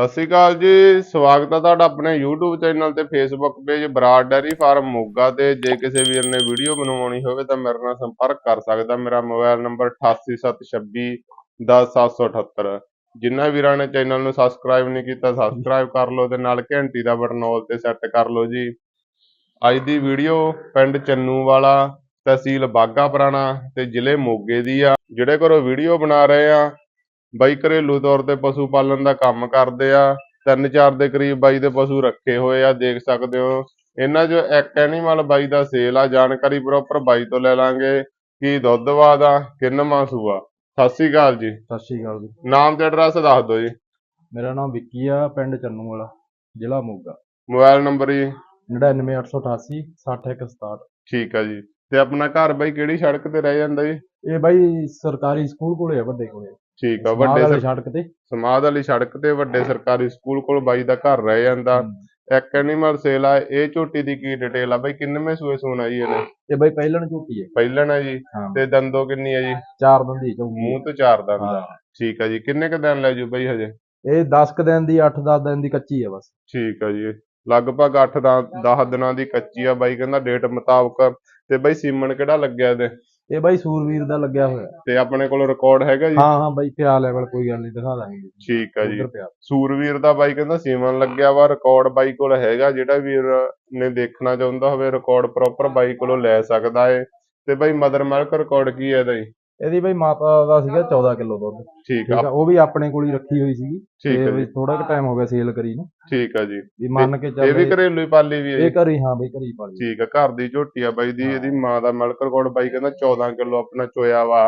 ਸਤਿ ਸ਼੍ਰੀ ਅਕਾਲ ਜੀ, ਸਵਾਗਤ ਹੈ ਤੁਹਾਡਾ ਆਪਣੇ YouTube ਚੈਨਲ ਤੇ Facebook page Brar dairy farm, Moga ਤੇ। ਜੇ ਕਿਸੇ ਵੀਰ ਨੇ ਵੀਡੀਓ ਬਣਵਾਉਣੀ ਹੋਵੇ ਤਾਂ ਮੇਰੇ ਨਾਲ ਸੰਪਰਕ ਕਰ ਸਕਦਾ। ਮੇਰਾ ਮੋਬਾਈਲ ਨੰਬਰ 8876 10778 ਜਿਨ੍ਹਾਂ ਵੀਰਾਂ ਨੇ ਚੈਨਲ ਨੂੰ ਸਬਸਕ੍ਰਾਈਬ ਨਹੀਂ ਕੀਤਾ ਸਬਸਕ੍ਰਾਈਬ ਕਰ ਲਓ ਤੇ ਨਾਲ ਘੰਟੀ ਦਾ ਬਟਨ ਆਲ ਤੇ ਸੈੱਟ ਕਰ ਲਓ ਜੀ। ਅੱਜ ਦੀ ਵੀਡੀਓ ਪਿੰਡ ਚੰਨੂ ਵਾਲਾ, ਤਹਿਸੀਲ ਬਾਗਾ ਪੁਰਾਣਾ ਤੇ ਜ਼ਿਲ੍ਹੇ ਮੋਗੇ ਦੀ ਆ। ਜਿਹੜੇ ਘਰੋਂ ਵੀਡੀਓ ਬਣਾ ਰਹੇ ਆ ਬਾਈ ਘਰੇਲੂ ਤੌਰ ਤੇ ਪਸ਼ੂ ਪਾਲਣ ਦਾ ਕੰਮ ਕਰਦੇ ਆ ਤਿੰਨ ਚਾਰ ਦੇ ਕਰੀਬ ਬਾਈ ਦੇ ਪਸ਼ੂ ਰੱਖੇ ਹੋਏ ਆ ਦੇਖ ਸਕਦੇ ਹੋ। ਇਹਨਾਂ 'ਚੋਂ ਇੱਕ ਐਨੀਮਲ ਬਾਈ ਦਾ ਸੇਲ ਆ ਜਾਣਕਾਰੀ ਪ੍ਰੋਪਰ ਬਾਈ ਤੋਂ ਲੈ ਲਾਂਗੇ। ਕੀ ਦੁੱਧ ਵਾਦ ਕਿੰਨਵਾਂ ਸੂਆ ਸਤਿ ਸ਼੍ਰੀ ਅਕਾਲ ਜੀ। ਸਤਿ ਸ਼੍ਰੀ ਅਕਾਲ ਜੀ। ਨਾਮ ਤੇ ਐਡਰੈਸ ਦੱਸ ਦਿਓ ਜੀ। ਮੇਰਾ ਨਾਮ ਵਿੱਕੀ ਆ ਪਿੰਡ ਚੰਨੂ ਵਾਲਾ ਜ਼ਿਲ੍ਹਾ ਮੋਗਾ। ਮੋਬਾਈਲ ਨੰਬਰ ਜੀ। 99888 6167 ਠੀਕ ਆ ਜੀ। ਤੇ ਆਪਣਾ ਘਰ ਬਾਈ ਕਿਹੜੀ ਸੜਕ ਤੇ ਰਹਿ ਜਾਂਦਾ ਜੀ? ਇਹ ਬਾਈ ਸਰਕਾਰੀ ਸਕੂਲ ਕੋਲੇ ਆ ਵੱਡੇ ਕੋਲੇ। ਠੀਕ ਆ ਵੱਡੇ ਸਰ- ਸੜਕ ਤੇ? ਸਮਾਧ ਵਾਲੀ ਸੜਕ ਤੇ ਵੱਡੇ ਸਰਕਾਰੀ ਸਕੂਲ ਕੋਲ ਬਾਈ ਦਾ ਘਰ ਰਹਿ ਜਾਂਦਾ। ਇੱਕ ਐਨੀਮਲ ਸੇਲ ਆ ਇਹ ਝੋਟੀ ਦੀ ਕੀ ਡਿਟੇਲ ਆ ਬਾਈ? ਕਿੰਨਵੇਂ ਸੂਏ ਸੂਣਾ ਜੀ ਇਹਨੇ? ਇਹ ਬਾਈ ਪਹਿਲਣ ਝੂਟੀ ਹੈ। ਪਹਿਲਣ ਹੈ ਜੀ। ਹਾਂ। ਤੇ ਦੰਦੋ ਕਿੰਨੀ ਹੈ ਜੀ? ਚਾਰ ਦੰਦੀ ਚੌਗੀ ਮੂੰਹ ਤੋਂ ਚਾਰ ਦੰਦ ਠੀਕ ਆ ਜੀ। ਕਿੰਨੇ ਕ ਦਿਨ ਲੈ ਜੂ ਬਾਈ ਹਜੇ? ਇਹ 10 ਕ ਦਿਨ ਦੀ 8-10 ਦਿਨ ਦੀ ਕੱਚੀ ਹੈ ਬਸ। ਠੀਕ ਆ ਜੀ। ਲਗਭਗ 8 ਦਾ 10 ਦਿਨਾਂ ਦੀ ਕੱਚੀ ਆ ਬਾਈ। ਕਹਿੰਦਾ ਡੇਟ ਮੁਤਾਬਕ। ਤੇ ਬਾਈ ਸੀਮਨ ਕਿਹੜਾ ਲੱਗਿਆ ਇਹਦੇ? ਇਹ ਬਾਈ ਸੂਰਵੀਰ ਦਾ ਲੱਗਿਆ ਹੋਇਆ। ਤੇ ਆਪਣੇ ਕੋਲ ਰਿਕਾਰਡ ਹੈਗਾ ਜੀ? ਹਾਂ ਹਾਂ ਬਾਈ ਪਿਆ ਲੈਵਲ ਕੋਈ ਗੱਲ ਨਹੀਂ ਦਿਖਾ ਦਾਂਗੇ। ਠੀਕ ਆ ਜੀ। ਉੱਧਰ ਪਿਆ। ਸੂਰਵੀਰ ਦਾ ਬਾਈ ਕਹਿੰਦਾ ਸੀਮਨ ਲੱਗਿਆ ਵਾ ਰਿਕਾਰਡ ਬਾਈ ਕੋਲ ਹੈਗਾ ਜਿਹੜਾ ਵੀਰ ਨੇ ਦੇਖਣਾ ਚਾਹੁੰਦਾ ਹੋਵੇ ਰਿਕਾਰਡ ਪ੍ਰੋਪਰ ਬਾਈ ਕੋਲੋਂ ਲੈ ਸਕਦਾ ਏ। ਤੇ ਬਾਈ ਮਦਰ ਮਿਲਕ ਰਿਕਾਰਡ ਕੀ ਹੈ ਇਹਦਾ ਜੀ? ਇਹਦੀ ਬਾਈ ਮਾਤਾ ਦਾ ਸੀਗਾ 14 ਕਿਲੋ ਦੁੱਧ। ਠੀਕ ਆ। ਉਹ ਵੀ ਆਪਣੇ ਕੋਲ ਹੀ ਰੱਖੀ ਹੋਈ ਸੀਗੀ। ਠੀਕ ਤੇ ਆ ਵੀ ਥੋੜਾ ਕੁ ਟਾਈਮ ਹੋ ਗਿਆ ਸੇਲ ਕਰੀ ਨੂੰ। ਠੀਕ ਆ ਜੀ। ਵੀ ਮੰਨ ਕੇ ਇਹ ਚੱਲ ਵੀ ਘਰੇਲੂ ਹੀ ਪਾਲੀ ਵੀ ਹੈ ਜੀ। ਇਹ ਘਰੀ ਹਾਂ ਬਾਈ ਘਰੀ ਪਾਲੀ। ਠੀਕ ਆ ਘਰ ਦੀ ਝੋਟੀ ਆ ਬਾਈ ਦੀ। ਇਹਦੀ ਮਾਂ ਦਾ ਮਿਲਕ ਰਿਕਾਰਡ ਬਾਈ ਕਹਿੰਦਾ 14 ਕਿਲੋ ਆਪਣਾ ਚੋਇਆ ਵਾ।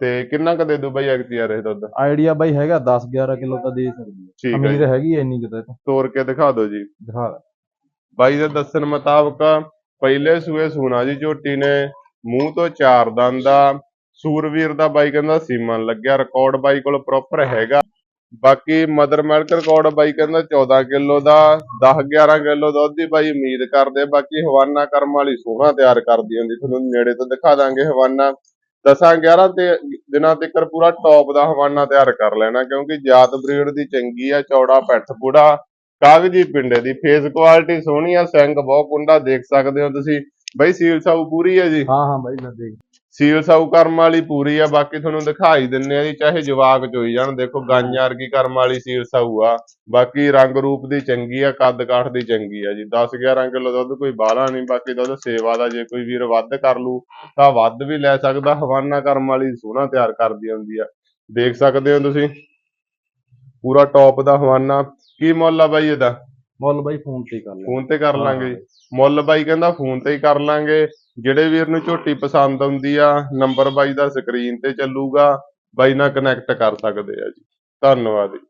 ਤੇ ਕਿੰਨਾ ਕ ਦੇ ਦੂ ਬਾਈ ਇਹ ਦੁੱਧ? ਆਈਡੀਆ ਬਾਈ ਹੈਗਾ 10 11 ਕਿਲੋ ਤਾਂ ਦੇ ਸਕਦੀ ਹੈ ਅਮੀਰ ਹੈਗੀ ਇੰਨੀ ਕਿਤੇ ਤਾਂ ਤੋੜ ਕੇ ਦਿਖਾ ਦਿਓ ਜੀ। ਦਿਖਾ ਦੇ। ਬਾਈ ਦੇ ਦੱਸਣ ਮੁਤਾਬਕ ਪਹਿਲੇ ਸੂਏ ਸੂਣਾ ਜੀ ਝੋਟੀ ਨੇ ਮੂੰਹ ਤੋਂ ਚਾਰ ਦੰਦ ਆ ਸੂਰਵੀਰ ਦਾ ਬਾਈ ਕਹਿੰਦਾ ਸੀਮਨ ਲੱਗਿਆ ਰਿਕਾਰਡ ਬਾਈ ਕੋਲ ਪ੍ਰੋਪਰ ਹੈਗਾ। ਬਾਕੀ ਮਦਰ ਮਿਲਕ ਰਿਕਾਰਡ ਬਾਈ ਕਹਿੰਦਾ 14 ਕਿਲੋ ਦਾ 10 11 ਕਿਲੋ ਦੁੱਧ ਦੀ ਬਾਈ, ਉਮੀਦ ਕਰਦੇ ਬਾਕੀ ਹਵਾਨਾ ਕਰਮ ਵਾਲੀ ਸੋਹਣਾ ਤਿਆਰ ਕਰਦੀ ਹੁੰਦੀ, ਤੁਹਾਨੂੰ ਨੇੜੇ ਤੋਂ ਦਿਖਾ ਦਾਂਗੇ ਹਵਾਨਾ। 10 11 ਤੇ ਦਿਨਾਂ ਤੱਕ ਪੂਰਾ ਟੌਪ ਦਾ ਹਵਾਨਾ ਤਿਆਰ ਕਰ ਲੈਣਾ, ਕਿਉਂਕਿ ਜਾਤ ਬਰੀਡ ਦੀ ਚੰਗੀ ਆ, ਚੌੜਾ ਪੈਠ ਪੂੜਾ ਕਾਗਜੀ ਪਿੰਡੇ ਦੀ ਫੇਸ ਕੁਆਲਿਟੀ ਸੋਹਣੀ ਆ ਸਿੰਗ ਬਹੁਤ ਕੁੰਡਾ ਦੇਖ ਸਕਦੇ ਹੋ ਤੁਸੀਂ। ਬਈ ਸੀਲ ਸਾਊ ਪੂਰੀ ਹੈ ਜੀ। ਹਾਂ ਹਾਂ ਬਾਈ ਲੈ ਦੇ ਸੀਲ ਸਾਊ ਕਰਮ ਵਾਲੀ ਪੂਰੀ ਆ ਬਾਕੀ ਤੁਹਾਨੂੰ ਦਿਖਾਈ ਦਿੰਨੇ ਆ ਜੀ ਚਾਹੇ ਜਵਾਕ ਚੋਈ ਜਾਣ। ਦੇਖੋ ਗਾਂਆਂ ਵਰਗੀ ਕਰਮ ਵਾਲੀ ਸੀਲ ਸਾਊ ਆ। ਬਾਕੀ ਰੰਗ ਰੂਪ ਦੀ ਚੰਗੀ ਆ ਕੱਦ ਕਾਠ ਦੀ ਚੰਗੀ ਆ ਜੀ। 10 11 ਕਿਲੋ ਦੁੱਧ ਕੋਈ ਬਾਹਲਾ ਨਹੀਂ ਬਾਕੀ ਦੁੱਧ ਸੇਵਾ ਦਾ ਜੇ ਕੋਈ ਵੀਰ ਵੱਧ ਕਰ ਲੂ ਤਾਂ ਵੱਧ ਵੀ ਲੈ ਸਕਦਾ। ਹਵਾਨਾ ਕਰਮ ਵਾਲੀ ਸੋਹਣਾ ਤਿਆਰ ਕਰਦੀ ਹੁੰਦੀ ਆ। ਦੇਖ ਸਕਦੇ ਹੋ ਤੁਸੀਂ? ਪੂਰਾ ਟੌਪ ਦਾ ਹਵਾਨਾ। ਕੀ ਮੁੱਲ ਆ ਬਾਈ ਇਹਦਾ? ਮੁੱਲ ਬਾਈ ਫੋਨ ਤੇ ਹੀ ਕਰ ਲੈ ਫੋਨ ਤੇ ਕਰ ਲਾਂਗੇ। ਮੁੱਲ ਬਾਈ ਕਹਿੰਦਾ ਫੋਨ ਤੇ ਹੀ ਕਰ ਲਾਂਗੇ। ਜਿਹੜੇ ਵੀਰ ਨੂੰ ਝੋਟੀ ਪਸੰਦ ਆਉਂਦੀ ਆ ਨੰਬਰ ਬਾਈ ਦਾ ਸਕਰੀਨ ਤੇ ਚੱਲੂਗਾ। ਬਾਈ ਨਾਲ ਕਨੈਕਟ ਕਰ ਸਕਦੇ ਆ ਜੀ। ਧੰਨਵਾਦ ਜੀ।